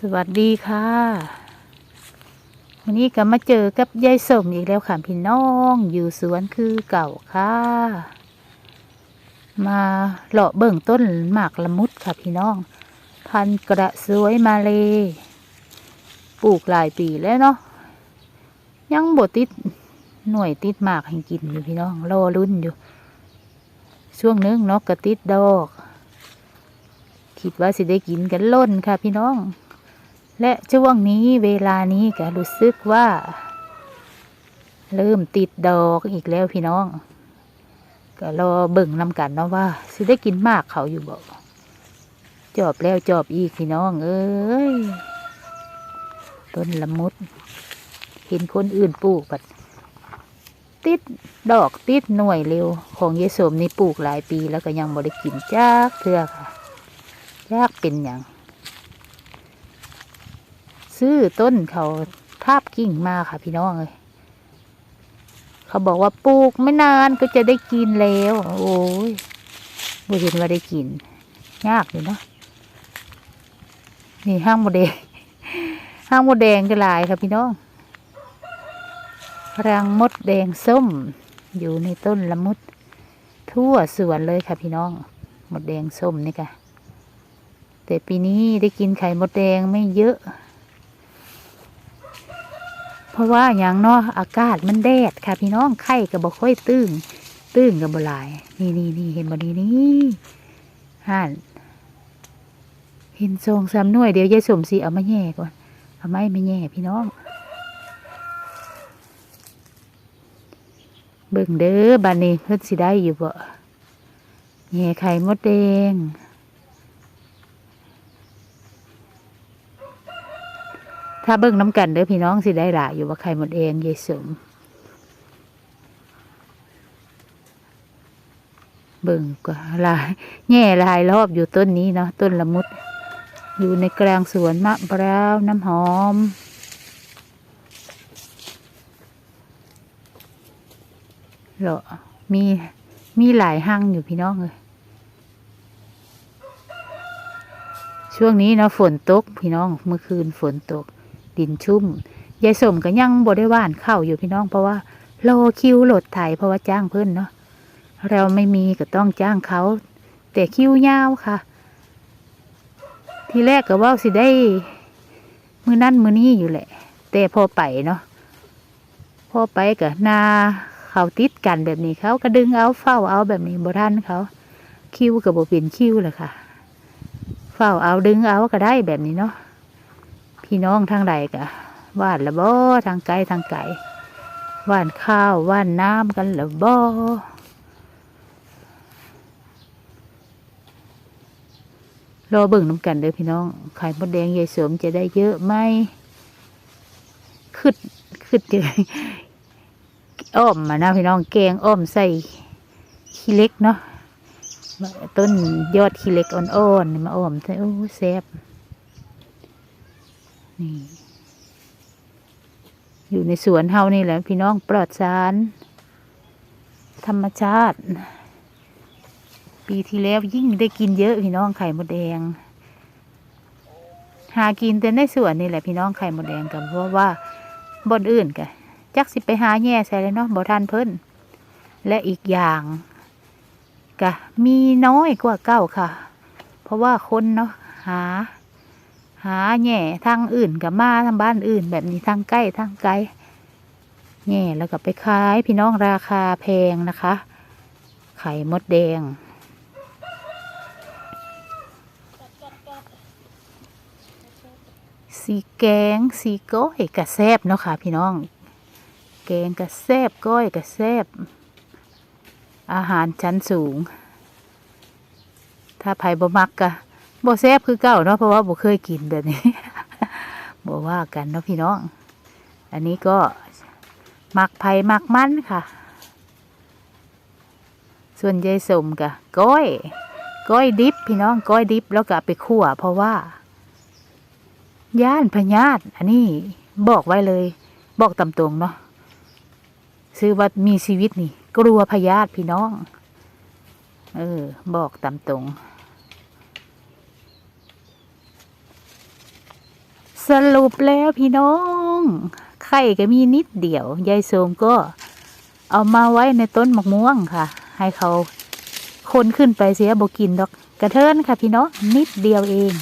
สวัสดีค่ะวันนี้ก็มาเจอกับยายสมอีกแล้วค่ะพี่น้อง อยู่สวนคือเก่าค่ะ มาเลาะเบิ่งต้นหมากละมุดค่ะพี่น้อง พันกระสวยมาเลย ปลูกหลายปีแล้วเนาะยังบดติดหน่วยติดหมากให้กินอยู่พี่น้องรอรุ่นอยู่ ช่วงนึงเนาะกระติดดอกคิดว่าสิได้กินกันล้นค่ะพี่น้อง และช่วงนี้เวลานี้ก็รู้สึกว่า เริ่มติดดอกอีกแล้วพี่น้อง ก็รอเบิ่งนำกันเนาะว่าสิได้กินมากเขาอยู่บ่จอบแล้วจอบอีกพี่น้อง เอ้ยต้นละมุด เห็นคนอื่นปลูกปัดติดดอกติดหน่วยเร็ว ของเยสมนี่ปลูกหลายปีแล้วก็ยังบ่ได้กินจักเทื่อค่ะยากเป็นอย่าง ซื้อต้นเขาทาบกิ่งมาค่ะ พี่น้องเลยเขาบอกว่าปลูกไม่นานก็จะได้กินแล้ว โอ้ยบ่เห็นว่าได้กิน ยากอยู่เนาะนี่ห้างโมเดงห้างโมดแดงก็หลายค่ะพี่น้องรังมดแดงส้ม อยู่ในต้นละมุด ทั่วสวนเลยค่ะพี่น้อง มดแดงส้มนี่ค่ะแต่ปีนี้ได้กินไข่มดแดงไม่เยอะ เพราะว่าอย่างเนาะอากาศมันแดดค่ะ พี่น้องไข่ก็บ่ค่อยตื้งตื้งก็บ่หลาย นี่นี่นี่เห็นบ่นี่นี่ห่านเห็นทรงสามหน่วยเดี๋ยวยายสมสีเอามาแย่ก่อนเอาไม้มาแย่พี่น้อง เบิ่งเด้อบานนี้เพิ่นสิได้อยู่บ่แย่ไข่มดแดง ถ้าเบิ่งน้ำกันเด้อพี่น้องสิได้หละอยู่ว่าใครหมดเองยายสมเบิ่งก็ลายแง่ลายรอบอยู่ต้นนี้เนาะต้นละมุด อยู่ในกลางสวนมะพร้าวน้ำหอม เหรอมีมีหลายห้างอยู่พี่น้องเลยช่วงนี้เนาะฝนตกพี่น้องเมื่อคืนฝนตก ดินชุ่มยายสมก็ยังบ่ได้ว่านเข้าอยู่พี่น้องเพราะว่ารอคิวโหลดไถเพราะว่าจ้างเพิ่อนเนาะเราไม่มีก็ต้องจ้างเขา แต่คิวยาวค่ะ ทีแรกก็ว่าสิได้มือนั่นมือนี้อยู่แหละ แต่พอไปเนาะพอไปกับนาเขาติดกันแบบนี้เขาก็ดึงเอาเฝ้าเอาแบบนี้บ่ทันเขา คิวกับบ่เป็นคิวเลยค่ะ เฝ้าเอาดึงเอาก็ได้แบบนี้เนาะ พี่น้องทางใดกะว่านละบ่ทางไกลทางไกลว่านข้าวว่านน้ำกันละบ่รอเบิ่งน้ำกันเด้อพี่น้องไข่มดแดงยายสวมจะได้เยอะไหมขึ้นขึ้นเจออ้อมมานะพี่น้องแกงอ้อมใส่ขี้เล็กเนาะต้นยอดขี้เล็กอ่อนๆมาอ้อมใส่โอ้แซ่บ นี่ อยู่ในสวนเฮานี่แหละพี่น้องปลอดสาร ธรรมชาติ ปีที่แล้วยิ่งได้กินเยอะพี่น้องไข่มดแดง หากินแต่ในสวนนี่แหละพี่น้องไข่มดแดงกันเพราะว่าบนอื่นกะจักสิไปหาแย่ใส่เลยเนาะบ่ทันเพิ่นและอีกอย่างกะมีน้อยกว่าเก้าค่ะ เพราะว่าคนเนาะหา หาแง่ทางอื่นกับมาทางบ้านอื่น แบบนี้ทางใกล้ทางไกลแง่แล้วก็ไปขายพี่น้องราคาแพงนะคะ ไข่มดแดง สีแกงสีก้อยกระแซบเนาะค่ะพี่น้อง แกงกระแซบก้อยกระแซบอาหารชั้นสูง ถ้าไผ่บ่มักกะ บ่แซ่บคือเก่าเนาะเพราะว่าบ่เคยกินแบบนี้บ่ว่ากันเนาะพี่น้อง อันนี้ก็มักไผ่มักมันค่ะ ส่วนยายสมกะก้อย ก้อยดิบ พี่น้องก้อยดิบแล้วก็ไปคั่ว เพราะว่า ย่านพญาตอันนี้บอกไว้เลย บอกตำตรงเนาะซื้อว่ามีชีวิตนี่ กลัวพญาตพี่น้อง เออ บอกตำตรง สรุปแล้วพี่น้องไข่ก็มีนิดเดียวยายโสมก็เอามาไว้ในต้นมะม่วงค่ะ ให้เขาคนขึ้นไปเสียบกินดอกกระเทินค่ะ พี่น้องนิดเดียวเอง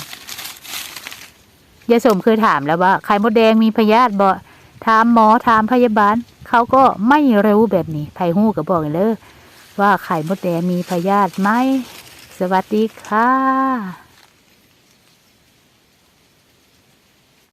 ยายสมเคยถามแล้วว่าไข่มดแดงมีพยาธิบ่ถามหมอถามพยาบาลเขาก็ไม่รู้แบบนี้ไผ่หู้ก็บอกเลยว่าไข่มดแดงมีพยาธิไหมสวัสดีค่ะ